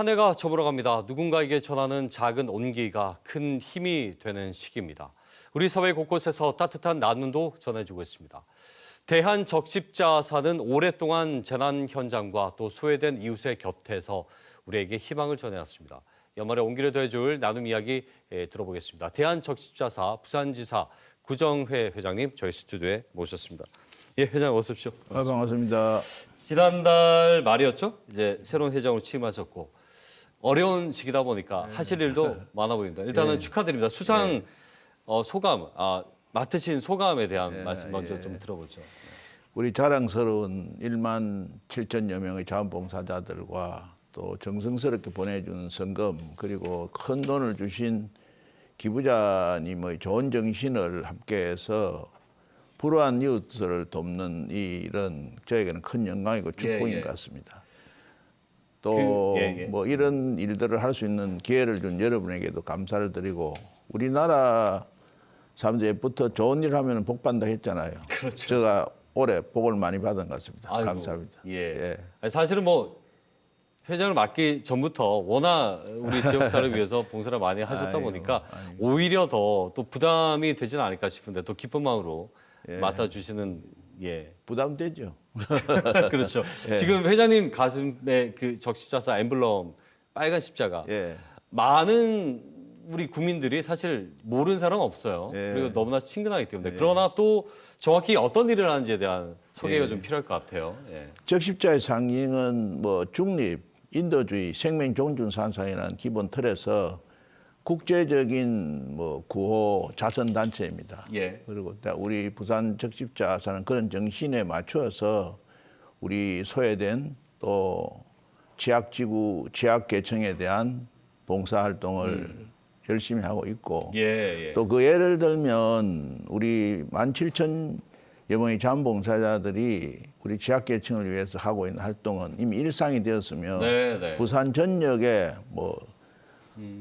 한 해가 접어갑니다. 누군가에게 전하는 작은 온기가 큰 힘이 되는 시기입니다. 우리 사회 곳곳에서 따뜻한 나눔도 전해주고 있습니다. 대한적십자사는 오랫동안 재난 현장과 또 소외된 이웃의 곁에서 우리에게 희망을 전해왔습니다. 연말에 온기를 더해줄 나눔 이야기 예, 들어보겠습니다. 대한적십자사 부산지사 구정회 회장님 저희 스튜디오에 모셨습니다. 예, 회장 어서 오십시오. 아, 반갑습니다. 지난달 말이었죠? 이제 새로운 회장으로 취임하셨고 어려운 시기다 보니까 하실 일도 많아 보입니다. 일단은 축하드립니다. 수상 어, 소감, 아, 맡으신 소감에 대한 말씀 먼저 좀 들어보죠. 우리 자랑스러운 1만 7천여 명의 자원봉사자들과 또 정성스럽게 보내준 성금 그리고 큰 돈을 주신 기부자님의 좋은 정신을 함께해서 불우한 이웃들을 돕는 이 일은 저에게는 큰 영광이고 축복인 예, 예. 것 같습니다. 또 그, 예, 예. 뭐 이런 일들을 할 수 있는 기회를 준 여러분에게도 감사를 드리고 우리나라 사람들부터 좋은 일 하면 복 받는다 했잖아요. 그렇죠. 제가 올해 복을 많이 받은 것 같습니다. 아이고, 감사합니다. 예. 예. 사실은 뭐 회장을 맡기 전부터 워낙 우리 지역사를 위해서 봉사를 많이 하셨다 아이고, 보니까 오히려 더 또 부담이 되지는 않을까 싶은데 또 기쁜 마음으로 예. 맡아주시는 예 부담되죠. 그렇죠. 예. 지금 회장님 가슴에 그 적십자사 엠블럼 빨간 십자가 예. 많은 우리 국민들이 사실 모르는 사람 없어요. 예. 그리고 너무나 친근하기 때문에 그러나 또 정확히 어떤 일을 하는지에 대한 소개가 좀 필요할 것 같아요. 예. 적십자의 상징은 뭐 중립, 인도주의, 생명 존중 산상이라는 기본 틀에서 국제적인 뭐 구호 자선 단체입니다. 예. 그리고 또 우리 부산 적십자사는 그런 정신에 맞추어서 우리 소외된 또 지역 지구 지역 계층에 대한 봉사 활동을 열심히 하고 있고 예, 예. 또그 예를 들면 우리 17,000여 명의 자원봉사자들이 우리 지역계층을 위해서 하고 있는 활동은 이미 일상이 되었으며 네, 네. 부산 전역에 뭐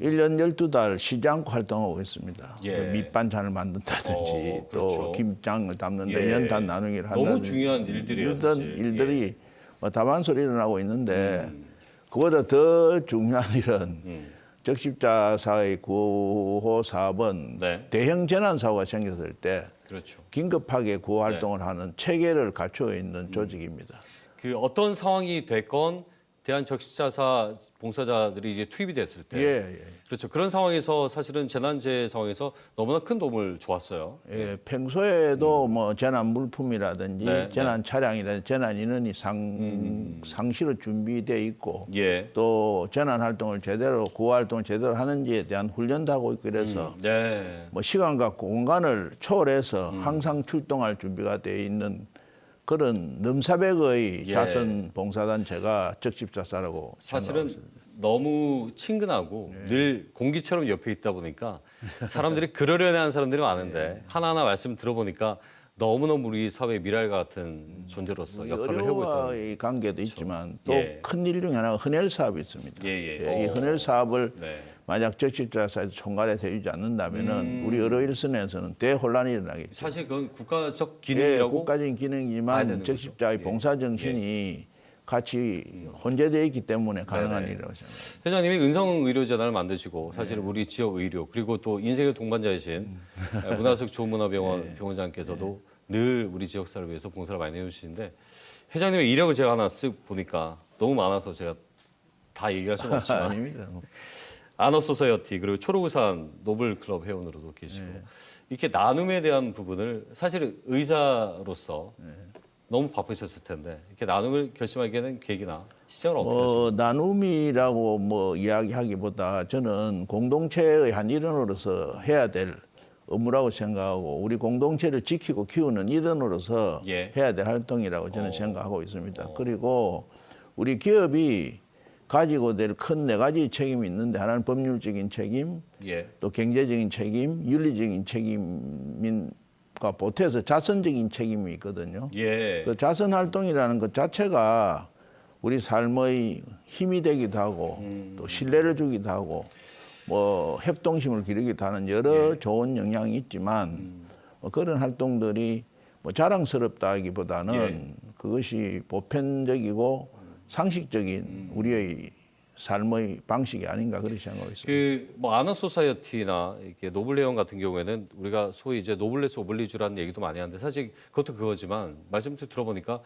일 1년 12달 쉬지 않고 활동하고 있습니다. 예. 밑반찬을 만든다든지 어, 그렇죠. 또 김장을 담는데 예. 연탄 나누기를 너무 한다든지 중요한 일들이에요, 이런 사실. 예. 일들이 뭐 다반소로 일어나고 있는데 음. 그보다 더 중요한 일은 음. 적십자사의 구호 사업은 네. 대형 재난 사고가 생겼을 때 그렇죠. 긴급하게 구호 네. 활동을 하는 체계를 갖추어 음. 있는 조직입니다. 그 어떤 상황이 됐건 대한 적십자사 봉사자들이 이제 투입이 됐을 때 예, 예. 그렇죠. 그런 상황에서 사실은 재난재해 상황에서 너무나 큰 도움을 주었어요. 예, 평소에도 뭐 재난 물품이라든지 네, 음, 재난 차량이라든지 재난 인원이 상, 상시로 준비돼 있고 예. 또 재난 활동을 제대로 구호 활동을 제대로 하는지에 대한 훈련도 하고 있고 이래서 네. 뭐 시간과 공간을 초월해서 음. 항상 출동할 준비가 되어 있는 그런 넘사백의 예. 자선 봉사단체가 적십자사라고 생각하고 사실은 너무 친근하고 네. 늘 공기처럼 옆에 있다 보니까 사람들이 그러려니 하는 사람들이 네. 많은데 하나하나 말씀 들어보니까 너무너무 우리 사회의 미랄 같은 존재로서 역할을 해오고 있다는 어려와의 관계도 있지만 또 예. 큰일 중에 하나가 헌혈 사업이 있습니다. 예, 예. 이 오. 헌혈 사업을 네. 만약 적십자사에서 총괄해서 해주지 않는다면은 음. 우리 의료 일선에서는 대혼란이 일어나겠죠. 사실 그건 국가적 예, 기능이라고 국가적인 봐야 되는 기능이지만 거죠. 적십자의 예. 봉사 정신이 같이 혼재되어 있기 때문에 가능한 네네. 일이라고 생각합니다. 회장님이 은성 의료 재단을 만드시고 사실은 우리 지역 의료 그리고 또 인생의 동반자이신 문화석 좋은문화병원 병원장께서도 늘 우리 지역사를 위해서 봉사를 많이 해주시는데 회장님의 이력을 제가 하나 쓱 보니까 너무 많아서 제가 다 얘기할 수는 없지만 아닙니다. 아너 소사이어티 그리고 초록우산 노블클럽 회원으로도 계시고 이렇게 나눔에 대한 부분을 사실 의사로서 너무 바쁘셨을 텐데 이렇게 나눔을 결심하게 된 계기나 시작을 어떻게 하셨어요? 뭐 나눔이라고 뭐 이야기하기보다 저는 공동체의 한 일원으로서 해야 될 업무라고 생각하고 우리 공동체를 지키고 키우는 일원으로서 예. 해야 될 활동이라고 저는 생각하고 있습니다. 그리고 우리 기업이 가지고 될 큰 네 가지 책임이 있는데 하나는 법률적인 책임, 예. 또 경제적인 책임, 윤리적인 책임 과 보태서 자선적인 책임이 있거든요. 예. 그 자선 활동이라는 것 자체가 우리 삶의 힘이 되기도 하고 또 신뢰를 주기도 하고 뭐 협동심을 기르기도 하는 여러 좋은 영향이 있지만 뭐 그런 활동들이 뭐 자랑스럽다기보다는 그것이 보편적이고 상식적인 우리의 삶의 방식이 아닌가 그렇게 생각하고 있습니다. 그뭐 아너 소사이어티나 이렇게 노블레온 같은 경우에는 우리가 소위 이제 노블레스 오블리주라는 얘기도 많이 하는데 사실 그것도 그거지만 말씀 들어보니까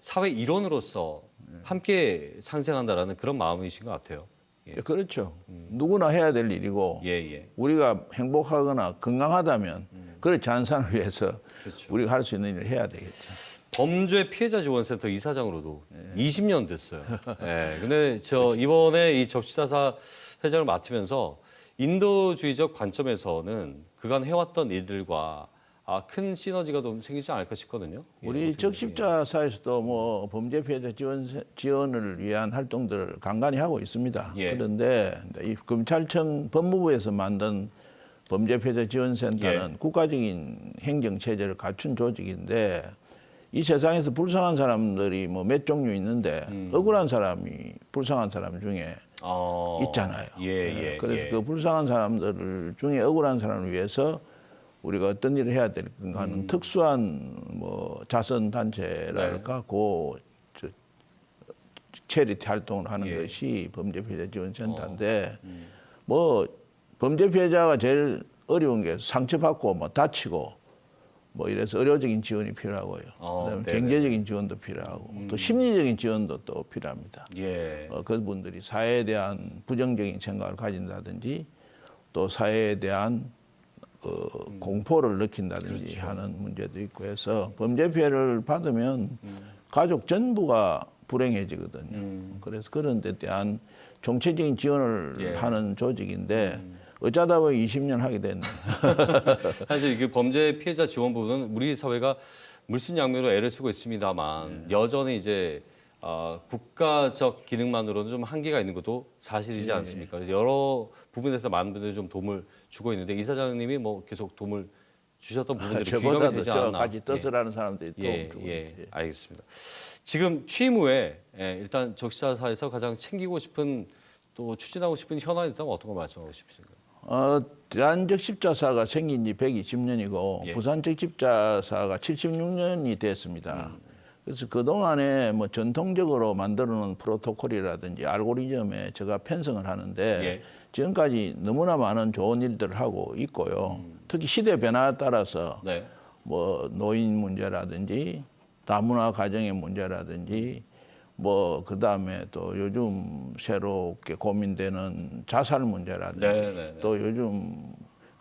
사회 일원으로서 함께 상생한다라는 그런 마음이신 것 같아요. 예, 그렇죠. 누구나 해야 될 일이고 예. 예. 우리가 행복하거나 건강하다면 그렇지 않은 사람을 위해서 음. 그렇죠. 우리가 할 수 있는 일을 해야 되겠죠. 범죄 피해자 지원센터 이사장으로도 네. 20년 됐어요. 예. 근데 저 이번에 이 접시자사 회장을 맡으면서 인도주의적 관점에서는 그간 해왔던 일들과 아, 큰 시너지가 좀 생기지 않을까 싶거든요. 예, 우리 적십자사에서도 뭐 범죄 피해자 지원 지원을 위한 활동들을 간간히 하고 있습니다. 예. 그런데 이 검찰청 법무부에서 만든 범죄 피해자 지원센터는 예. 국가적인 행정 체제를 갖춘 조직인데 이 세상에서 불쌍한 사람들이 뭐 몇 종류 있는데 음. 억울한 사람이 불쌍한 사람 중에 어, 있잖아요. 예, 예. 그래서 예. 그 불쌍한 사람들 중에 억울한 사람을 위해서 우리가 어떤 일을 해야 될까 하는 음. 특수한 뭐 자선 단체랄까 네. 고 저, 체리티 활동을 하는 예. 것이 범죄 피해자 지원 센터인데 어, 음. 뭐 범죄 피해자가 제일 어려운 게 상처받고 뭐 다치고 뭐 이래서 의료적인 지원이 필요하고요. 어, 그다음에 네네. 음. 경제적인 지원도 필요하고 또 심리적인 지원도 또 필요합니다. 예. 어, 그분들이 사회에 대한 부정적인 생각을 가진다든지 또 사회에 대한 어, 공포를 느낀다든지 하는 문제도 있고 해서 범죄 피해를 받으면 가족 전부가 불행해지거든요. 그래서 그런 데 대한 정체적인 지원을 예. 하는 조직인데 어쩌다 보니 20년 하게 됐네요. 사실 그 범죄 피해자 지원 부분은 우리 사회가 물순양면으로 애를 쓰고 있습니다만 여전히 이제 어, 국가적 기능만으로는 좀 한계가 있는 것도 사실이지 않습니까? 그래서 여러 부분에서 많은 분들이 좀 도움을 주고 있는데 이사장님이 뭐 계속 도움을 주셨던 부분들이 귀감이 저보다도 되지 저 않나. 같이 뜻을 하는 사람들이 도움 예, 주고 예, 있지. 알겠습니다. 지금 취임 후에 예, 일단 적시자사에서 가장 챙기고 싶은 또 추진하고 싶은 현안이 있다면 어떤 걸 말씀하고 싶으신가요? 어, 대한적 십자사가 생긴 지 120년이고 예. 부산적 십자사가 76년이 됐습니다. 그래서 그동안에 뭐 전통적으로 만들어 놓은 프로토콜이라든지 알고리즘에 제가 편성을 하는데 예. 지금까지 너무나 많은 좋은 일들을 하고 있고요. 특히 시대 변화에 따라서 네. 뭐 노인 문제라든지 다문화 가정의 문제라든지 뭐 그다음에 또 요즘 새롭게 고민되는 자살 문제라든지 네, 네, 네. 또 요즘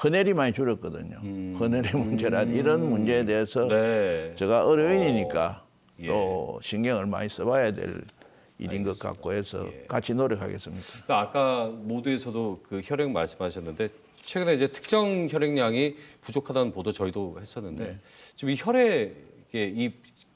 헌혈이 많이 줄었거든요. 헌혈의 문제라든지 이런 문제에 대해서 음. 네. 제가 의료인이니까 예. 또 신경을 많이 써봐야 될 일인 것 같고 해서 예. 같이 노력하겠습니다. 그러니까 아까 모두에서도 그 혈액 말씀하셨는데 최근에 이제 특정 혈액량이 부족하다는 보도 저희도 했었는데 네. 지금 이 혈액의 이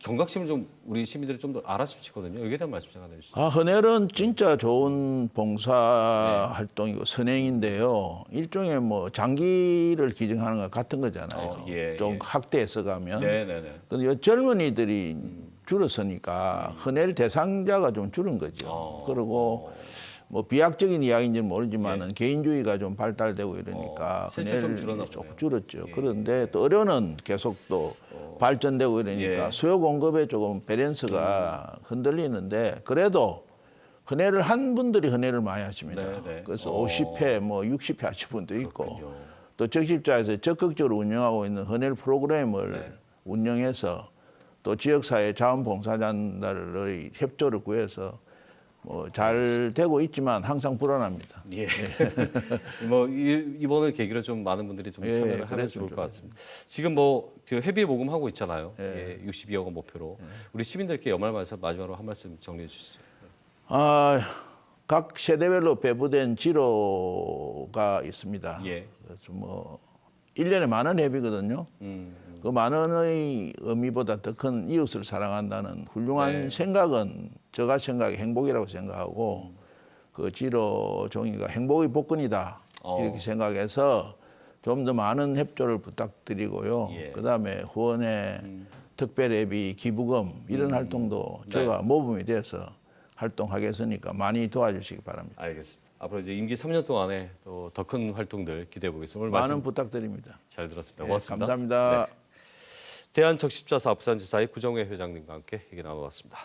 경각심을 좀 우리 시민들이 좀 더 알았으면 좋거든요. 여기에 대한 말씀 좀 해주시죠. 아, 헌혈은 진짜 좋은 봉사 네. 활동이고 선행인데요. 일종의 뭐 장기를 기증하는 것 같은 거잖아요. 어, 예, 좀 예. 학대해서 가면. 네 네 네. 근데 요 젊은이들이 줄었으니까 헌혈 대상자가 좀 줄은 거죠. 어. 그리고 뭐 비약적인 이야기인지는 모르지만은 개인주의가 좀 발달되고 이러니까 어, 실제 좀 줄었나 조금 보네요. 줄었죠. 그런데 또 의료는 계속 또 발전되고 이러니까 예. 수요 공급에 조금 밸런스가 흔들리는데 그래도 헌혈을 한 분들이 헌혈을 많이 하십니다. 네, 네. 그래서 어. 50회 뭐 60회 하신 분도 있고 그렇군요. 또 적십자에서 적극적으로 운영하고 있는 헌혈 프로그램을 네. 운영해서 또 지역사회 자원봉사자들의 협조를 구해서 뭐 잘 되고 있지만 항상 불안합니다. 예. 뭐 이, 이번을 계기로 좀 많은 분들이 좀 예, 참여를 하면 그랬으면 좋을 것 같습니다. 지금 뭐그 회비 모금 하고 있잖아요. 예. 62억 원 목표로 예. 우리 시민들께 연말 말씀 마지막으로 한 말씀 정리해 주시죠. 아, 각 세대별로 배부된 지로가 있습니다. 예. 뭐 1년에 만 원 회비거든요. 음, 그 만 원의 의미보다 더 큰 이웃을 사랑한다는 훌륭한 네. 생각은 제가 생각에 행복이라고 생각하고 그 지로 종이가 행복의 복근이다 어. 이렇게 생각해서 좀 더 많은 협조를 부탁드리고요. 예. 음. 그다음에 후원회 특별회비 기부금 이런 활동도 네. 제가 모범이 돼서 활동하겠으니까 많이 도와주시기 바랍니다. 알겠습니다. 앞으로 이제 임기 3년 동안에 또 더 큰 활동들 기대해 보겠습니다. 많은 말씀 부탁드립니다. 잘 들었습니다. 예, 고맙습니다. 감사합니다. 대한적십자사 부산지사의 구정회 회장님과 함께 얘기 나눠봤습니다.